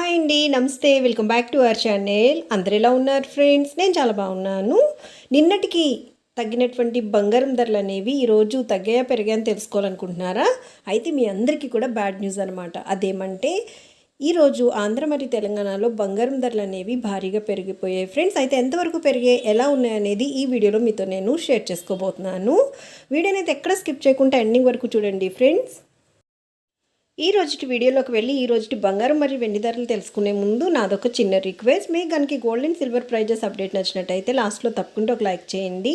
Hi అండి నమస్తే. Welcome back to our channel. అందరు ఎలా ఉన్నారు ఫ్రెండ్స్? నేను చాలా బాగున్నాను. నిన్నటికి తగ్గినటువంటి బంగారం ధరలు అనేవి ఈరోజు తగ్గాయా పెరిగాయని తెలుసుకోవాలనుకుంటున్నారా? అయితే మీ అందరికీ కూడా బ్యాడ్ న్యూస్ అనమాట అదేమంటే ఈరోజు ఆంధ్ర మరియు తెలంగాణలో బంగారం ధరలు అనేవి భారీగా పెరిగిపోయాయి. ఫ్రెండ్స్ అయితే ఎంతవరకు పెరిగాయి ఎలా ఉన్నాయనేది ఈ వీడియోలో మీతో నేను షేర్ చేసుకోబోతున్నాను. వీడియోని అయితే ఎక్కడ స్కిప్ చేయకుండా ఎండింగ్ వరకు చూడండి ఫ్రెండ్స్. ఈ రోజుటి వీడియోలోకి వెళ్ళి ఈ రోజుటి బంగారం మరియు వెండి ధరలు తెలుసుకునే ముందు నాదొక చిన్న రిక్వెస్ట్ మీకు కనుక gold and silver prices update నచ్చినట్టయితే లాస్ట్లో తప్పకుండా ఒక లైక్ చేయండి.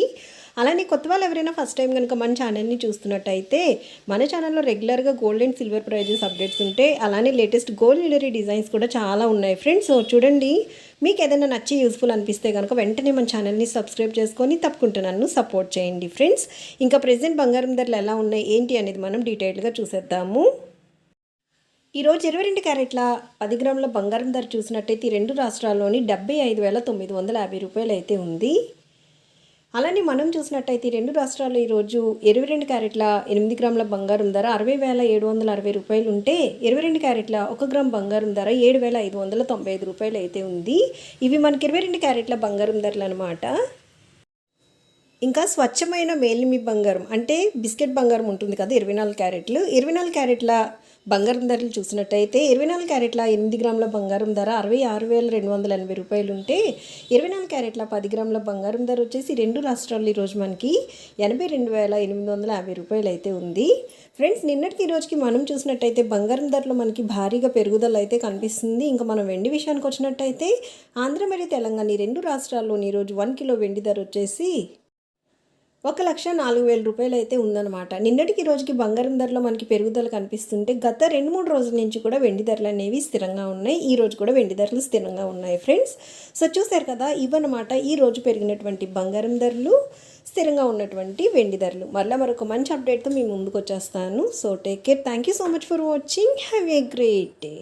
అలానే కొత్త వాళ్ళు ఎవరైనా ఫస్ట్ టైం కనుక మన ఛానల్ని చూస్తున్నట్టయితే మన ఛానల్లో రెగ్యులర్గా gold and silver prizes updates ఉంటాయి అలానే లేటెస్ట్ గోల్డ్ జ్యువెలరీ డిజైన్స్ కూడా చాలా ఉన్నాయి ఫ్రెండ్స్ సో చూడండి మీకు ఏదైనా నచ్చి యూస్ఫుల్ అనిపిస్తే కనుక వెంటనే మన ఛానల్ని సబ్స్క్రైబ్ చేసుకొని తప్పకుండా నన్ను సపోర్ట్ చేయండి ఫ్రెండ్స్ ఇంకా ప్రెసెంట్ బంగారం ధరలు ఎలా ఉన్నాయి ఏంటి అనేది మనం డీటెయిల్గా చూసేద్దాము. ఈరోజు ఇరవై రెండు క్యారెట్ల పది గ్రాముల బంగారం ధర చూసినట్టయితే ఈ రెండు రాష్ట్రాల్లోని డెబ్బై ఐదు వేల తొమ్మిది వందల యాభై రూపాయలు అయితే ఉంది. అలానే మనం చూసినట్టయితే రెండు రాష్ట్రాల్లో ఈరోజు ఇరవై రెండు క్యారెట్ల ఎనిమిది గ్రాముల బంగారం ధర అరవై వేల ఏడు వందల అరవై రూపాయలు ఉంటే ఇరవై రెండు క్యారెట్ల ఒక గ్రామ్ బంగారం ధర ఏడు వేల ఐదు వందల తొంభై ఐదు రూపాయలు అయితే ఉంది. ఇవి మనకి ఇరవై రెండు క్యారెట్ల బంగారం ధరలు అనమాట ఇంకా స్వచ్ఛమైన మేలిమి బంగారం అంటే బిస్కెట్ బంగారం ఉంటుంది కదా ఇరవై నాలుగు క్యారెట్లు. ఇరవై నాలుగు క్యారెట్ల బంగారం ధరలు చూసినట్టయితే ఇరవై నాలుగు క్యారెట్ల ఎనిమిది గ్రాముల బంగారం ధర అరవై ఆరు వేల రెండు వందల ఎనభై రూపాయలు ఉంటే ఇరవై నాలుగు క్యారెట్ల పది గ్రాముల బంగారం ధర వచ్చేసి రెండు రాష్ట్రాల్లో ఈరోజు మనకి ఎనభై రెండు వేల ఎనిమిది వందల యాభై రూపాయలు అయితే ఉంది. ఫ్రెండ్స్ నిన్నటికి ఈ రోజుకి మనం చూసినట్టయితే బంగారం ధరలో మనకి భారీగా పెరుగుదల అయితే కనిపిస్తుంది. ఇంకా మనం వెండి విషయానికి వచ్చినట్టయితే ఆంధ్ర మరియు తెలంగాణ ఈ రెండు రాష్ట్రాల్లోని ఈరోజు వన్ కిలో వెండి ధర వచ్చేసి ఒక లక్ష నాలుగు వేల రూపాయలు అయితే ఉందన్నమాట. నిన్నటికి రోజుకి బంగారం ధరలో మనకి పెరుగుదల కనిపిస్తుంటే గత రెండు మూడు రోజుల నుంచి కూడా వెండి ధరలు అనేవి స్థిరంగా ఉన్నాయి. ఈ రోజు కూడా వెండి ధరలు స్థిరంగా ఉన్నాయి ఫ్రెండ్స్. సో చూసారు కదా ఇవన్నమాట ఈ రోజు పెరిగినటువంటి బంగారం ధరలు స్థిరంగా ఉన్నటువంటి వెండి ధరలు. మళ్ళీ మరొక మంచి అప్డేట్తో మీ ముందుకు వచ్చేస్తాను. So take care thank you so much for watching have a great day